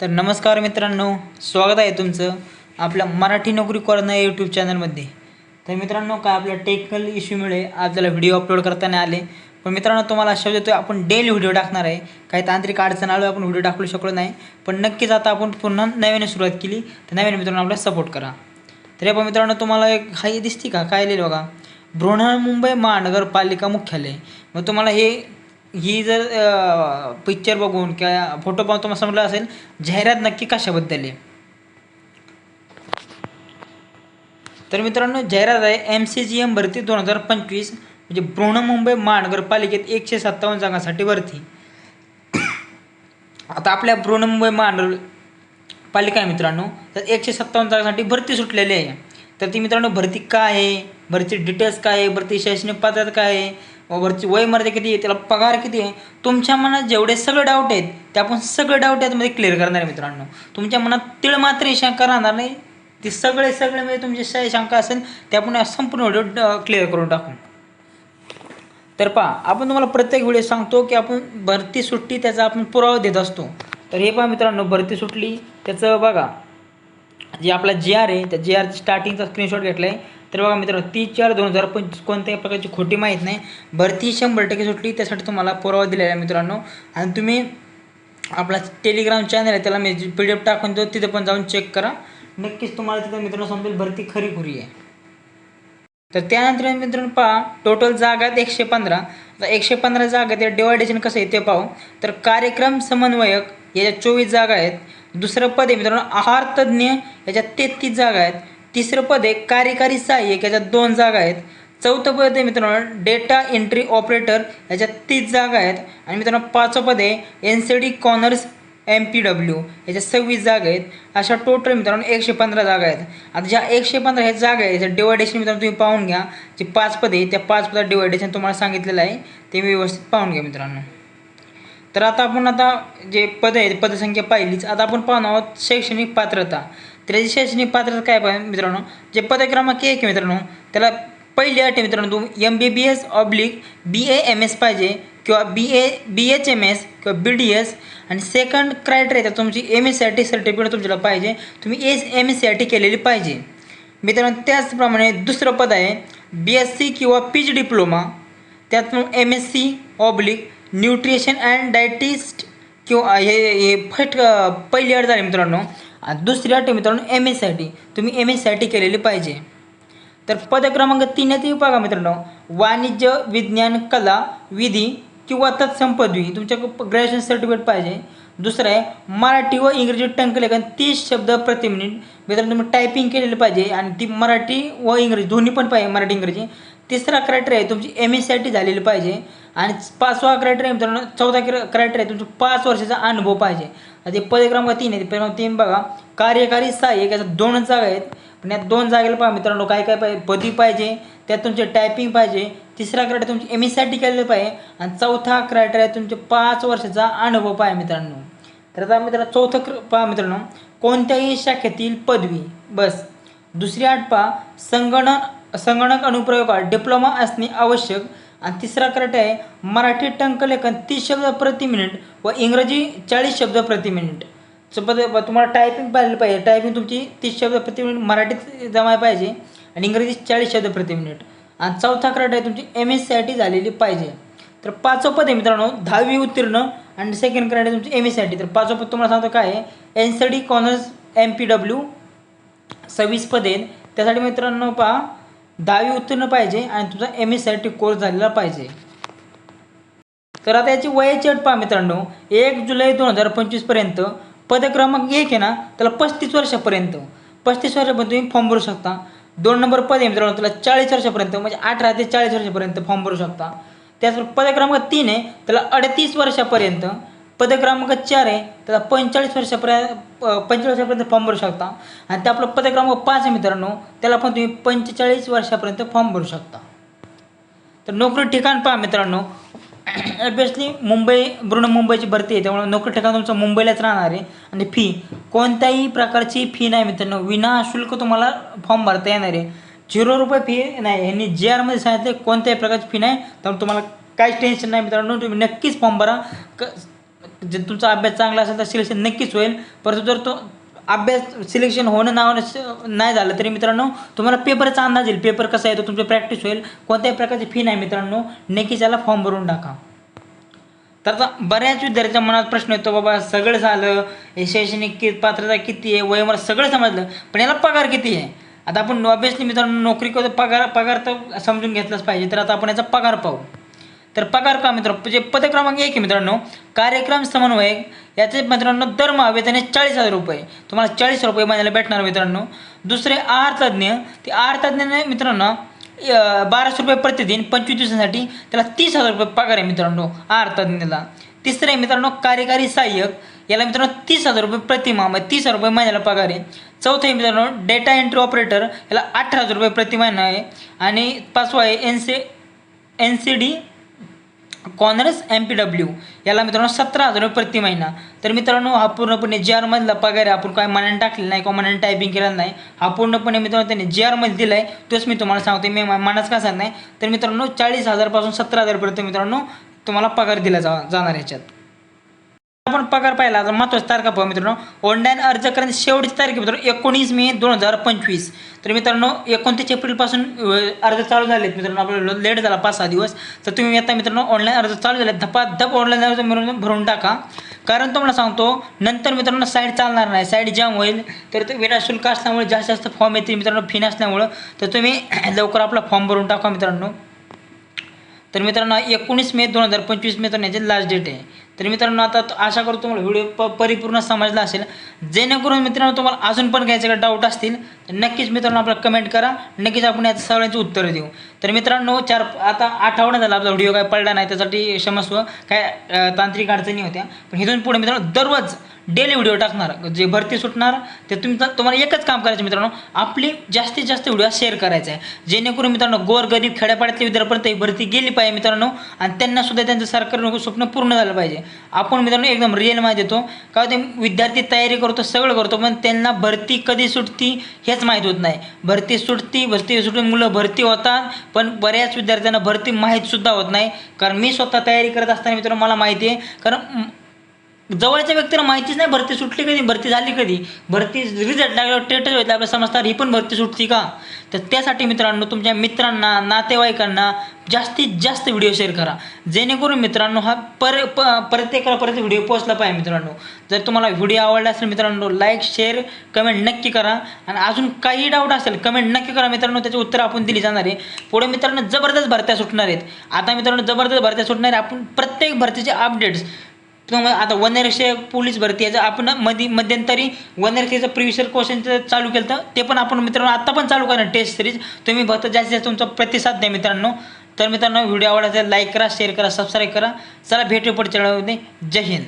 तर नमस्कार मित्रांनो स्वागत आहे तुमचं आपल्या मराठी नोकरी कॉर्नर यूट्यूब चॅनलमध्ये तर मित्रांनो काय आपल्या टेक्निकल इश्यूमुळे आपल्याला व्हिडिओ अपलोड करता नाही आले. पण मित्रांनो तुम्हाला आशा देतो आपण डेली व्हिडिओ टाकणार आहे. काही तांत्रिक अडचण आलो आपण व्हिडिओ टाकू शकलो नाही. पण नक्कीच आता आपण पुन्हा नव्याने सुरुवात केली. तर नव्याने मित्रांनो आपल्याला सपोर्ट करा. तर आपण मित्रांनो तुम्हाला एक हाय दिसते का? काय लिहिलं बघा. बृहन्मुंबई महानगरपालिका मुख्यालय. मग तुम्हाला हे ही जर पिक्चर बघून किंवा फोटो पाहून तुम्हाला समजलं असेल जाहिरात नक्की कशाबद्दल आहे? तर मित्रांनो जाहिरात आहे एम सी जी एम भरती दोन हजार पंचवीस म्हणजे बृहन्मुंबई महानगरपालिकेत एकशे सत्तावन्न जागांसाठी भरती. आता आपल्या बृहन्मुंबई महानगर पालिका आहे मित्रांनो तर एकशे सत्तावन्न जागांसाठी भरती सुटलेली आहे. तर ती मित्रांनो भरती काय आहे? भरती डिटेल्स काय आहे? भरती शैक्षणिक पात्रता काय आहे? व वयमर्यादा किती आहे त्याला पगार किती आहे तुमच्या मनात जेवढे सगळे डाऊट आहेत ते आपण सगळे डाऊट यातमध्ये क्लिअर करणार आहे मित्रांनो. तुमच्या मनात तिळ मात्र शंका राहणार नाही. ते सगळे सगळे म्हणजे तुमची शंका असेल ते आपण संपूर्ण व्हिडिओ क्लिअर करून टाकू. तर पहा आपण तुम्हाला प्रत्येक व्हिडिओ सांगतो की आपण भरती सुट्टी त्याचा आपण पुरावा देत असतो. तर हे पहा मित्रांनो भरती सुटली त्याचं बघा जे आपला जी आर आहे त्या जी आरची स्टार्टिंगचा स्क्रीनशॉट घेतला आहे तर बघा मित्रांनो तीस चार दोन हजार पंचवीस कोणत्याही प्रकारची खोटी माहीत नाही. भरती शंभर टक्के सुटली त्यासाठी तुम्हाला पुरावा दिलेला आहे मित्रांनो. आणि तुम्ही आपला टेलिग्राम चॅनल आहे त्याला मी पी डी एफ टाकून देतो तिथं पण जाऊन चेक करा. नक्कीच तुम्हाला तिथं मित्रांनो समजेल भरती खरी खुरी आहे. तर त्यानंतर मित्रांनो पहा टोटल जागा आहेत एकशे पंधरा. आता एकशे पंधरा जागा ते डिवायडेशन कसं आहे ते पाहू. तर कार्यक्रम समन्वयक याच्या चोवीस जागा आहेत. दुसरं पद आहे मित्रांनो आहार तज्ज्ञ याच्यात तेहतीस जागा आहेत. तिसरं पद आहे कार्यकारी सहाय्यक याच्यात दोन जागा आहेत. चौथं पद आहे मित्रांनो डेटा एंट्री ऑपरेटर याच्यात तीस जागा आहेत. आणि मित्रांनो पाचवं पद आहे N C D corners M P W याच्या सव्वीस जागा आहेत. अशा टोटल मित्रांनो एकशे पंधरा जागा आहेत. आता ज्या एकशे पंधरा ह्या जागा आहेत त्याचं डिवायडेशन मित्रांनो तुम्ही पाहून घ्या. जे पाच पद आहे त्या पाच पदात डिवायडेशन तुम्हाला सांगितलेलं आहे ते व्यवस्थित पाहून घ्या मित्रांनो. तर आता आपण आता जे पद आहेत पदसंख्या पाहिलीच आता आपण पाहणार आहोत शैक्षणिक पात्रता. तर शैक्षणिक पात्रता काय पाहिजे मित्रांनो? जे पद क्रमांक एक मित्रांनो त्याला पहिली अट मित्रांनो तू M B B S oblique B A M S पाहिजे किंवा B A B H M S किंवा बी डी एस आणि सेकंड क्रायटेरिया तर तुमची M S C I T certificate तुमच्याला पाहिजे तुम्ही S M S C I T केलेली पाहिजे. मित्रांनो त्याचप्रमाणे दुसरं पद आहे बी एस सी किंवा पी जी डिप्लोमा त्यात M S C oblique nutrition and dietist किंवा हे हे फट पहिली अट झाली मित्रांनो. आणि दुसरी अट आहे मित्रांनो एम एस आय टी तुम्ही एम एस आय टी केलेली पाहिजे. तर पद क्रमांक तीन येते बघा मित्रांनो. वाणिज्य विज्ञान कला विधी किंवा तत्सम पदवी तुमच्या ग्रॅज्युएशन सर्टिफिकेट पाहिजे. दुसरं आहे मराठी व इंग्रजी टंकलेखन तीस शब्द प्रति मिनिट मित्रांनो तुम्ही टायपिंग केलेलं पाहिजे आणि ती मराठी व इंग्रजी दोन्ही पण पाहिजे मराठी इंग्रजी. तिसरा क्रायटेरिया आहे तुमची एम एस आय टी झालेली पाहिजे. आणि पाचवा क्रायटेरिया मित्रांनो. चौदा क्र क्रायटेरिया आहे. तुमचा पाच वर्षाचा अनुभव पाहिजे. आता ते पद क्रमांक तीन आहे. क्रमांक तीन बघा. कार्यकारी सहाय्यक याच्या दोन जागा आहेत. पण यात दोन जागेला पहा मित्रांनो काय काय पाहिजे? पदी पाहिजे. त्यात तुमचे टायपिंग पाहिजे. तिसरा क्रायटेरिया तुमची एम एससाठी केलेलं पाहिजे. आणि चौथा क्रायटेरिया तुमचे पाच वर्षाचा अनुभव पाहिजे मित्रांनो. तर आता मित्रांनो चौथं क्र पहा मित्रांनो. कोणत्याही शाखेतील पदवी. बस. दुसरी आठ पहा. संगणक संगणक अनुप्रयोगात डिप्लोमा असणे आवश्यक. आणि तिसरा क्रायटेरिया आहे मराठी टंकलेखन तीस शब्द प्रति मिनिट व इंग्रजी चाळीस शब्द प्रति मिनिट. सोबत तुम्हाला टायपिंग पाहिजे पाहिजे. टायपिंग तुमची तीस शब्द प्रति मिनिट मराठीत जमाय पाहिजे आणि इंग्रजी चाळीस शब्द प्रति मिनिट. आणि चौथा क्रायटेरिया तुमची M S C I T झालेली पाहिजे. तर पाचवं पद आहे मित्रांनो दहावी उत्तीर्ण. आणि सेकंड क्रायटेरिया तुमची M S C I T तर पाचवं पद तुम्हाला सांगतो काय आहे? N C D corners M P W सव्वीस पद आहेत. त्यासाठी मित्रांनो पहा दहावी उत्तीर्ण पाहिजे आणि तुझा एम एस टी कोर्स झालेला पाहिजे. तर आता याची वयाची अट पहा मित्रांनो. एक जुलै दोन हजार पंचवीसपर्यंत पदक्रमांक एक आहे ना त्याला पस्तीस वर्षापर्यंत. पस्तीस वर्षापर्यंत तुम्ही फॉर्म भरू शकता. दोन नंबर पद आहे मित्रांनो त्याला चाळीस वर्षापर्यंत म्हणजे अठरा ते चाळीस वर्षापर्यंत फॉर्म भरू शकता. त्याचबरोबर पदक्रमांक तीन आहे त्याला अडतीस वर्षापर्यंत. पद क्रमांक चार आहे त्याला पंचेचाळीस वर्षापर्यंत पंचेचाळीस वर्षापर्यंत फॉर्म भरू शकता. आणि ते आपलं पदक्रमांक पाच आहे मित्रांनो त्याला पण तुम्ही पंचेचाळीस वर्षापर्यंत फॉर्म भरू शकता. तर नोकरी ठिकाण पहा मित्रांनो. ऑब्वियसली मुंबई बृहन्मुंबईची भरती आहे त्यामुळे नोकरी ठिकाण तुमचं मुंबईलाच राहणार आहे. आणि फी कोणत्याही प्रकारची फी नाही मित्रांनो. विना शुल्क तुम्हाला फॉर्म भरता येणार आहे. झिरो रुपये फी नाही. यांनी जे आरमध्ये सांगितले कोणत्याही प्रकारची फी नाही. त्यामुळे तुम्हाला काहीच टेन्शन नाही मित्रांनो. तुम्ही नक्कीच फॉर्म भरा. क जर तुमचा अभ्यास चांगला असेल तर सिलेक्शन नक्कीच होईल. परंतु जर तो अभ्यास सिलेक्शन होणं नाव नाही झालं तरी मित्रांनो तुम्हाला पेपरचा अंदाज येईल. पेपर कसा येतो तुमची प्रॅक्टिस होईल. कोणत्याही प्रकारची फी नाही मित्रांनो. नक्कीच याला फॉर्म भरून टाका. तर आता बऱ्याच विद्यार्थ्यांच्या मनात प्रश्न येतो बाबा सगळं झालं. हे शैक्षणिक कि पात्रता किती आहे? वय मला सगळं समजलं. पण याला पगार किती आहे? आता आपण ऑब्विसली मित्रांनो नोकरी करतो पगार पगार तर समजून घेतलाच पाहिजे. तर आता आपण याचा पगार पाहू. तर पगार का मित्र जे पद क्रमांक एक आहे मित्रांनो कार्यक्रम समन्वयक याचे मित्रांनो दरमहा वेतन चाळीस हजार रुपये. तुम्हाला चाळीस रुपये महिन्याला भेटणार मित्रांनो. दुसरे आहार तज्ज्ञ ते आहार तज्ज्ञाने मित्रांनो बाराशे रुपये प्रतिदिन पंचवीस दिवसांसाठी त्याला तीस हजार रुपये पगार आहे मित्रांनो आहार तज्ज्ञाला. तिसरे मित्रांनो कार्यकारी सहाय्यक याला मित्रांनो तीस हजार रुपये प्रतिमा म्हणजे तीस हजार रुपये महिन्याला पगार आहे. चौथं आहे मित्रांनो डेटा एंट्री ऑपरेटर याला अठरा हजार रुपये प्रति महिना आहे. आणि पाचवा आहे N C N C D corners M P W याला मित्रांनो सतरा हजार रुपये प्रति महिना. तर मित्रांनो हा पूर्णपणे जे आरमधला पगार आहे. आपण काय मनाने टाकलेला नाही किंवा मनाने टायपिंग केलेला नाही. हा पूर्णपणे मित्रांनो त्यांनी जे आरमध्ये दिला आहे तोच मी तुम्हाला सांगतो मी मनाच का सांगत नाही. तर मित्रांनो चाळीस हजारपासून सतरा हजारपर्यंत मित्रांनो तुम्हाला पगार दिला जा जाणार याच्यात. आपण पगार पाहिला तर महत्त्वाची तारखा पाहू मित्रांनो. ऑनलाईन अर्ज करण्याची शेवटची तारीख मित्रांनो एकोणीस मे दोन हजार पंचवीस. तर मित्रांनो एकोणतीस एप्रिलपासून अर्ज चालू झालेत मित्रांनो आपल्याला लेट झाला पाच सहा दिवस. तर तुम्ही आता मित्रांनो ऑनलाईन अर्ज चालू झाले धपाधप ऑनलाईन अर्ज मिळून भरून टाका. कारण तुम्हाला सांगतो नंतर मित्रांनो साईड चालणार नाही. साईड जाम होईल. तर ते विनाशुल्क असल्यामुळे जास्त जास्त फॉर्म येतील मित्रांनो फी नसल्यामुळं. तर तुम्ही लवकर आपला फॉर्म भरून टाका मित्रांनो. तर मित्रांनो एकोणीस मे दोन हजार पंचवीस मित्रांनो याची लास्ट डेट आहे. तर मित्रांनो आता आशा करतो तुम्हाला व्हिडिओ प परिपूर्ण समजला असेल. जेणेकरून मित्रांनो तुम्हाला अजून पण काही डाऊट असतील तर नक्कीच मित्रांनो आपला कमेंट करा. नक्कीच आपण याचं सगळ्यांची उत्तरं देऊ. तर मित्रांनो चार आता आठवडा झाला आपला व्हिडिओ काय पडला नाही त्यासाठी क्षमस्व काय तांत्रिक अडचणी होत्या. पण इथून पुढे मित्रांनो दररोज डेली व्हिडिओ टाकणार जे भरती सुटणार ते तुम्ही तुम्हाला एकच काम करायचं मित्रांनो आपली जास्तीत जास्त व्हिडिओ शेअर करायचा आहे. जेणेकरून मित्रांनो गोर गरीब खेड्यापाड्यातल्या विद्यार्थ्यापर्यंत ही भरती गेली पाहिजे मित्रांनो आणि त्यांनासुद्धा त्यांचं सरकारी स्वप्न पूर्ण झालं पाहिजे. आपण मित्रांनो एकदम रिअल माहिती देतो का ते विद्यार्थी तयारी करतो सगळं करतो पण त्यांना भरती कधी सुटती हेच माहीत होत नाही. भरती सुटती भरती सुटून मुलं भरती होतात पण बऱ्याच विद्यार्थ्यांना भरती माहीतसुद्धा होत नाही. कारण मी स्वतः तयारी करत असताना मित्रांनो मला माहिती आहे कारण जवळच्या व्यक्तीला माहितीच नाही भरती सुटली कधी भरती झाली कधी? भरती रिझल्ट लागल्यावर टेटच होईल आपल्या समजतात ही पण भरती सुटती का? तर त्यासाठी मित्रांनो तुमच्या मित्रांना नातेवाईकांना जास्तीत जास्त व्हिडिओ शेअर करा. जेणेकरून मित्रांनो हा पर प प्रत्येकाला परत व्हिडिओ पोचला पाहिजे मित्रांनो. जर तुम्हाला व्हिडिओ आवडला असेल मित्रांनो लाईक शेअर कमेंट नक्की करा. आणि अजून काही डाऊट असेल कमेंट नक्की करा मित्रांनो त्याचे उत्तर आपण दिली जाणार आहे. पुढे मित्रांनो जबरदस्त भरत्या सुटणार आहेत. आता मित्रांनो जबरदस्त भरत्या सुटणार आहे. आपण प्रत्येक भरतीचे अपडेट्स तुम्हाला आता वनरक्षक पोलीस भरती याचं आपण मधी मध्यंतरी वनरक्षेचं प्रिव्हिशर क्वेश्चनचं चालू केलं तर ते पण आपण मित्रांनो आत्ता पण चालू करणार टेस्ट सिरीज तुम्ही फक्त जास्तीत जास्त तुमचा प्रतिसाद द्या मित्रांनो. तर मित्रांनो व्हिडिओ आवडला लाईक करा शेअर करा सबस्क्राईब करा. चला भेटू पुढच्या व्हिडिओमध्ये जय हिंद.